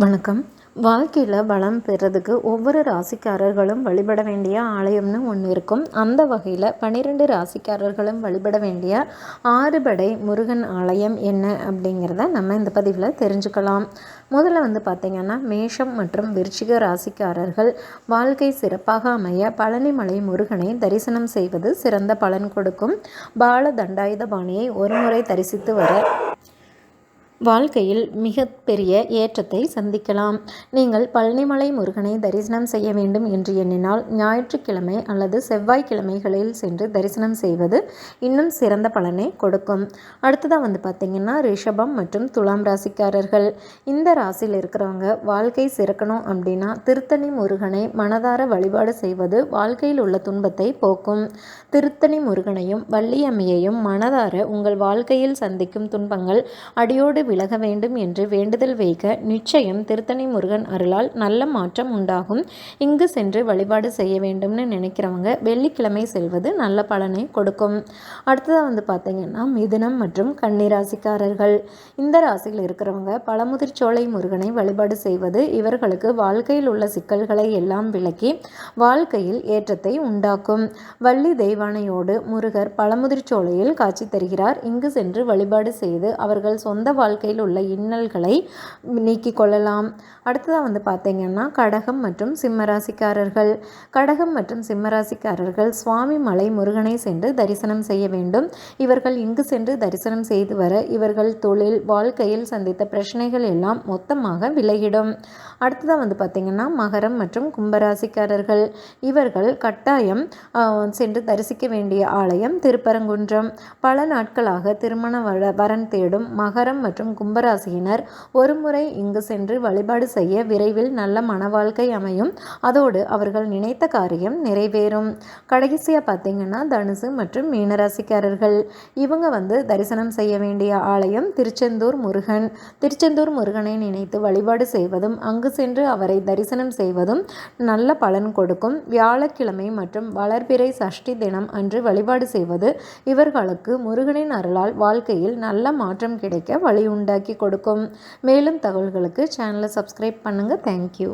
வணக்கம். வாழ்க்கையில் வளம் பெறதுக்கு ஒவ்வொரு ராசிக்காரர்களும் வழிபட வேண்டிய ஆலயம்னு ஒன்று இருக்கும். அந்த வகையில் பன்னிரெண்டு ராசிக்காரர்களும் வழிபட வேண்டிய ஆறுபடை முருகன் ஆலயம் என்ன அப்படிங்கிறத நம்ம இந்த பதிவில் தெரிஞ்சுக்கலாம். முதல்ல வந்து பார்த்திங்கன்னா மேஷம் மற்றும் விருச்சிக ராசிக்காரர்கள் வாழ்க்கை சிறப்பாக அமைய பழனிமலை முருகனை தரிசனம் செய்வது சிறந்த பலன் கொடுக்கும். பால தண்டாயுத பாணியை ஒருமுறை தரிசித்து வர வாழ்க்கையில் மிகப்பெரிய ஏற்றத்தை சந்திக்கலாம். நீங்கள் பழனிமலை முருகனை தரிசனம் செய்ய வேண்டும் என்று எண்ணினால் ஞாயிற்றுக்கிழமை அல்லது செவ்வாய்க்கிழமைகளில் சென்று தரிசனம் செய்வது இன்னும் சிறந்த பலனை கொடுக்கும். அடுத்ததாக வந்து பார்த்திங்கன்னா ரிஷபம் மற்றும் துலாம் ராசிக்காரர்கள். இந்த ராசியில் இருக்கிறவங்க வாழ்க்கை சிறக்கணும் அப்படின்னா திருத்தணி முருகனை மனதார வழிபாடு செய்வது வாழ்க்கையில் உள்ள துன்பத்தை போக்கும். திருத்தணி முருகனையும் வள்ளியம்மையையும் மனதார உங்கள் வாழ்க்கையில் சந்திக்கும் துன்பங்கள் அடியோடு விலக வேண்டும் என்று வேண்டுதல் வைக்க நிச்சயம் திருத்தணி முருகன் அருளால் நல்ல மாற்றம் உண்டாகும். இங்கு சென்று வழிபாடு செய்ய வேண்டும்னு நினைக்கிறவங்க வெள்ளிக்கிழமை செல்வது நல்ல பலனை கொடுக்கும். அடுத்ததாக வந்து பார்த்தீங்கன்னா மிதுனம் மற்றும் கன்னிராசிக்காரர்கள். இந்த ராசியில் இருக்கிறவங்க பழமுதிர்ச்சோலை முருகனை வழிபாடு செய்வது இவர்களுக்கு வாழ்க்கையில் உள்ள சிக்கல்களை எல்லாம் விளக்கி வாழ்க்கையில் ஏற்றத்தை உண்டாக்கும். வள்ளி தெய்வானையோடு முருகர் பழமுதிர்ச்சோலையில் காட்சி தருகிறார். இங்கு சென்று வழிபாடு செய்து அவர்கள் சொந்த வாழ்க்கை வாழ்க்கையில் உள்ள இன்னல்களை நீக்கி கொள்ளலாம். அடுத்ததாக வந்து பார்த்திங்கன்னா கடகம் மற்றும் சிம்மராசிக்காரர்கள். கடகம் மற்றும் சிம்மராசிக்காரர்கள் சுவாமி மலை முருகனை சென்று தரிசனம் செய்ய வேண்டும். இவர்கள் இங்கு சென்று தரிசனம் செய்து வர இவர்கள் தொழில் வாழ்க்கையில் சந்தித்த பிரச்சனைகள் எல்லாம் மொத்தமாக விலகிடும். அடுத்ததாக வந்து பார்த்திங்கன்னா மகரம் மற்றும் கும்பராசிக்காரர்கள். இவர்கள் கட்டாயம் சென்று தரிசிக்க வேண்டிய ஆலயம் திருப்பரங்குன்றம். பல நாட்களாக திருமண வரன் தேடும் மகரம் மற்றும் கும்பராசியினர் ஒருமுறை இங்கு சென்று வழிபாடு செய்ய விரைவில் நல்ல மன வாழ்க்கை அமையும். அதோடு அவர்கள் நினைத்த காரியம் நிறைவேறும். கடைசியாக பார்த்தீங்கன்னா தனுசு மற்றும் மீனராசிக்காரர்கள். இவங்க வந்து தரிசனம் செய்ய வேண்டிய ஆலயம் திருச்செந்தூர் முருகன். திருச்செந்தூர் முருகனை நினைத்து வழிபாடு செய்வதும் அங்கு சென்று அவரை தரிசனம் செய்வதும் நல்ல பலன் கொடுக்கும். வியாழக்கிழமை மற்றும் வளர்பிறை சஷ்டி தினம் அன்று வழிபாடு செய்வது இவர்களுக்கு முருகனின் அருளால் வாழ்க்கையில் நல்ல மாற்றம் கிடைக்க வழி உண்டாக்கி கொடுக்கும். மேலும் தகவல்களுக்கு சேனலை சப்ஸ்கிரைப் பண்ணுங்கள் தேங்க்யூ